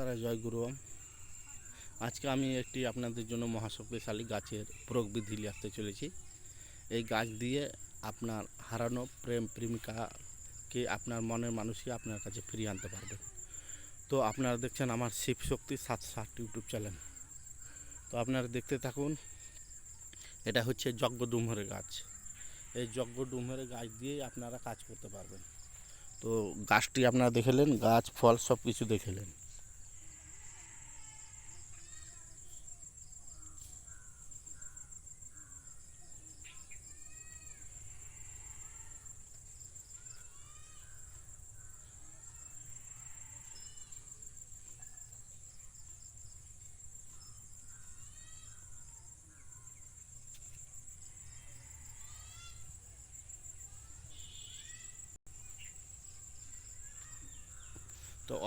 তারা জয় গুরু আজকে আমি একটি আপনাদের জন্য মহাশক্তিশালী গাছের প্রয়োগবিধি নিয়ে আসতে চলেছি। এই গাছ দিয়ে আপনার হারানো প্রেম প্রেমিকাকে আপনার মনের মানুষকে আপনার কাছে ফিরিয়ে আনতে পারবেন তো আপনারা দেখছেন আমার শিব শক্তি সাত সাত ইউটিউব চ্যানেল। তো আপনারা দেখতে থাকুন, এটা হচ্ছে যজ্ঞ ডুমরের গাছ। এই যজ্ঞ ডুমরের গাছ দিয়েই আপনারা কাজ করতে পারবেন। তো গাছটি আপনারা দেখেলেন গাছ, ফল সব কিছু দেখেলেন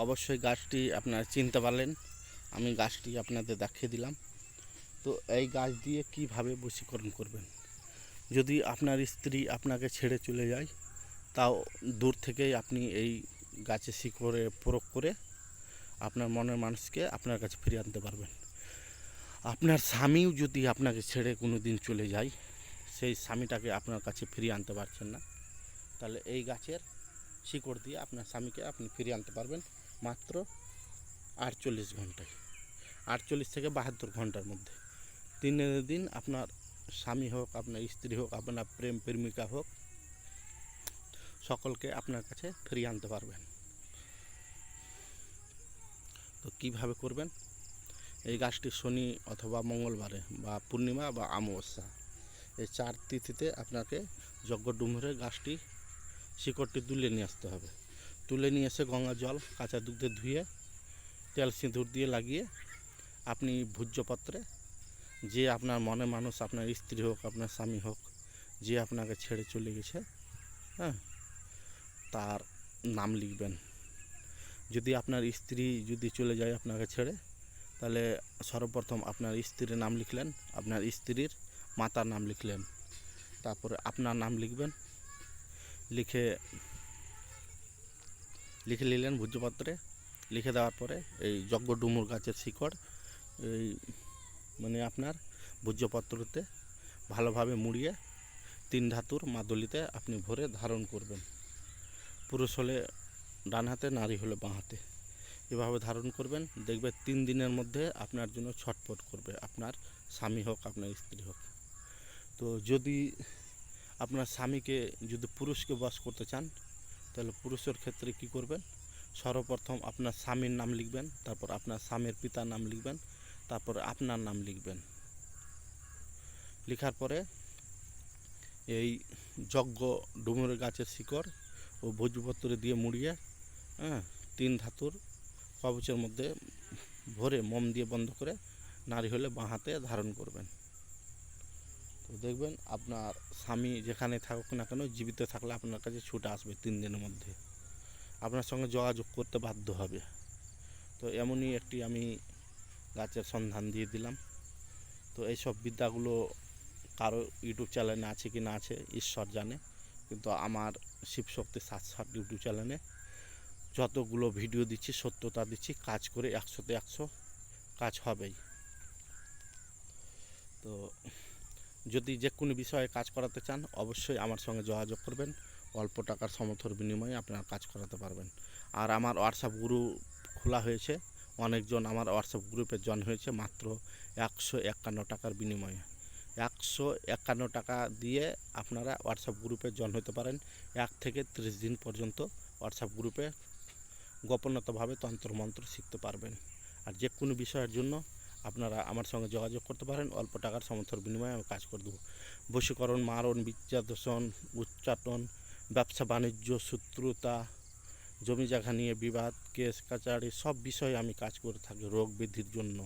অবশ্যই গাছটি আপনারা চিনতে পারলেন। আমি গাছটি আপনাদের দেখিয়ে দিলাম। তো এই গাছ দিয়ে কীভাবে বশীকরণ করবেন? যদি আপনার স্ত্রী আপনাকে ছেড়ে চলে যায়, তাও দূর থেকেই আপনি এই গাছে শিকড়ে প্রয়োগ করে আপনার মনের মানুষকে আপনার কাছে ফিরিয়ে আনতে পারবেন। আপনার স্বামীও যদি আপনাকে ছেড়ে কোনো দিন চলে যায়, সেই স্বামীটাকে আপনার কাছে ফিরিয়ে আনতে পারছেন না, তাহলে এই গাছের শিকড় দিয়ে আপনার স্বামীকে আপনি ফিরিয়ে আনতে পারবেন। মাত্র আটচল্লিশ ঘন্টায়। আটচল্লিশ থেকে বাহাত্তর ঘণ্টার মধ্যে। তিন দিন আপনার স্বামী হোক, আপনার স্ত্রী হোক, আপনার প্রেম প্রেমিকা হোক, সকলকে আপনার কাছে ফিরিয়ে আনতে পারবেন। তো কীভাবে করবেন? এই গাছটি শনি অথবা মঙ্গলবারে বা পূর্ণিমা বা অমাবস্যা। এই চার তিথিতে আপনাকে যজ্ঞ ডুমুরে গাছটি শিকড়টি তুলে নিয়ে আসতে হবে। তুলে নিয়ে এসে গঙ্গা জল, কাঁচা দুধে ধুয়ে, তেল সিঁদুর দিয়ে লাগিয়ে আপনি ভোজ্যপত্রে, যে আপনার মনে মানুষ, আপনার স্ত্রী হোক, আপনার স্বামী হোক, যে আপনাকে ছেড়ে চলে গেছে হ্যাঁ তার নাম লিখবেন। যদি আপনার স্ত্রী যদি চলে যায় আপনাকে ছেড়ে, তাহলে সর্বপ্রথম আপনার স্ত্রীর নাম লিখলেন, আপনার স্ত্রীর মাতার নাম লিখলেন। তারপরে আপনার নাম লিখবেন, লিখে লিখে নিলেন ভোজ্যপত্রে। লিখে দেওয়ার পরে এই যজ্ঞ ডুমুর গাছের শিকড়, এই মানে আপনার ভোজ্যপত্রতে ভালোভাবে মুড়িয়ে তিন ধাতুর মাদলিতে আপনি ভরে ধারণ করবেন। পুরুষ হলে ডান হাতে, নারী হলে বাঁ হাতে। এভাবে ধারণ করবেন, দেখবে তিন দিনের মধ্যে আপনার জন্য ছটফট করবে, আপনার স্বামী হোক, আপনার স্ত্রী হোক। তো যদি আপনার স্বামীকে, যদি পুরুষকে বাস করতে চান তাহলে পুরুষের ক্ষেত্রে কি করবেন? সর্বপ্রথম আপনার স্বামীর নাম লিখবেন, তারপর আপনার স্বামীর পিতার নাম লিখবেন, তারপর আপনার নাম লিখবেন। লেখার পরে এই যজ্ঞ ডুমুরের গাছের শিকড় ও ভোজপত্র দিয়ে মুড়িয়ে হ্যাঁ তিন ধাতুর কবচের মধ্যে ভরে মোম দিয়ে বন্ধ করে নারী হলে বাঁ হাতে ধারণ করবেন। তো দেখবেন আপনার স্বামী যেখানে থাকুক না কেন জীবিত থাকলে আপনার কাছে ছুটে আসবে তিন দিনের মধ্যে। আপনার সঙ্গে যোগাযোগ করতে বাধ্য হবে। তো এমনই একটি আমি গাছের সন্ধান দিয়ে দিলাম। তো এইসব বিদ্যাগুলো কারও ইউটিউব চ্যানেলে আছে কি না আছে, ঈশ্বর জানে। কিন্তু আমার শিবশক্তি সাত সাত ইউটিউব চ্যানেলে যতগুলো ভিডিও দিচ্ছি, সত্যতা দিচ্ছি, কাজ করে একশোতে একশো কাজ হবেই। তো যদি যে কোনো বিষয়ে কাজ করাতে চান, অবশ্যই আমার সঙ্গে যোগাযোগ করবেন। অল্প টাকার সমর্থর বিনিময়ে আপনারা কাজ করাতে পারবেন। আর আমার হোয়াটসঅ্যাপ গ্রুপ খোলা হয়েছে। অনেকজন আমার হোয়াটসঅ্যাপ গ্রুপে জয়েন হয়েছে মাত্র একশো একান্ন টাকার বিনিময়ে। একশো একান্ন টাকা দিয়ে আপনারা হোয়াটসঅ্যাপ গ্রুপে জয়েন হতে পারেন। এক থেকে ত্রিশ দিন পর্যন্ত হোয়াটসঅ্যাপ গ্রুপে গোপনীয়ভাবে তন্ত্রমন্ত্র শিখতে পারবেন। আর যে কোনো বিষয়ের জন্য আপনারা আমার সঙ্গে যোগাযোগ করতে পারেন। অল্প টাকার সমর্থন বিনিময়ে আমি কাজ করে দেবো। বশীকরণ, মারণ, বিদ্যাদর্শন, উচ্চাটন, ব্যবসা, বাণিজ্য, শত্রুতা, জমি জায়গা নিয়ে বিবাদ, কেস কাচারি, সব বিষয়ে আমি কাজ করে থাকি রোগ বৃদ্ধির জন্য।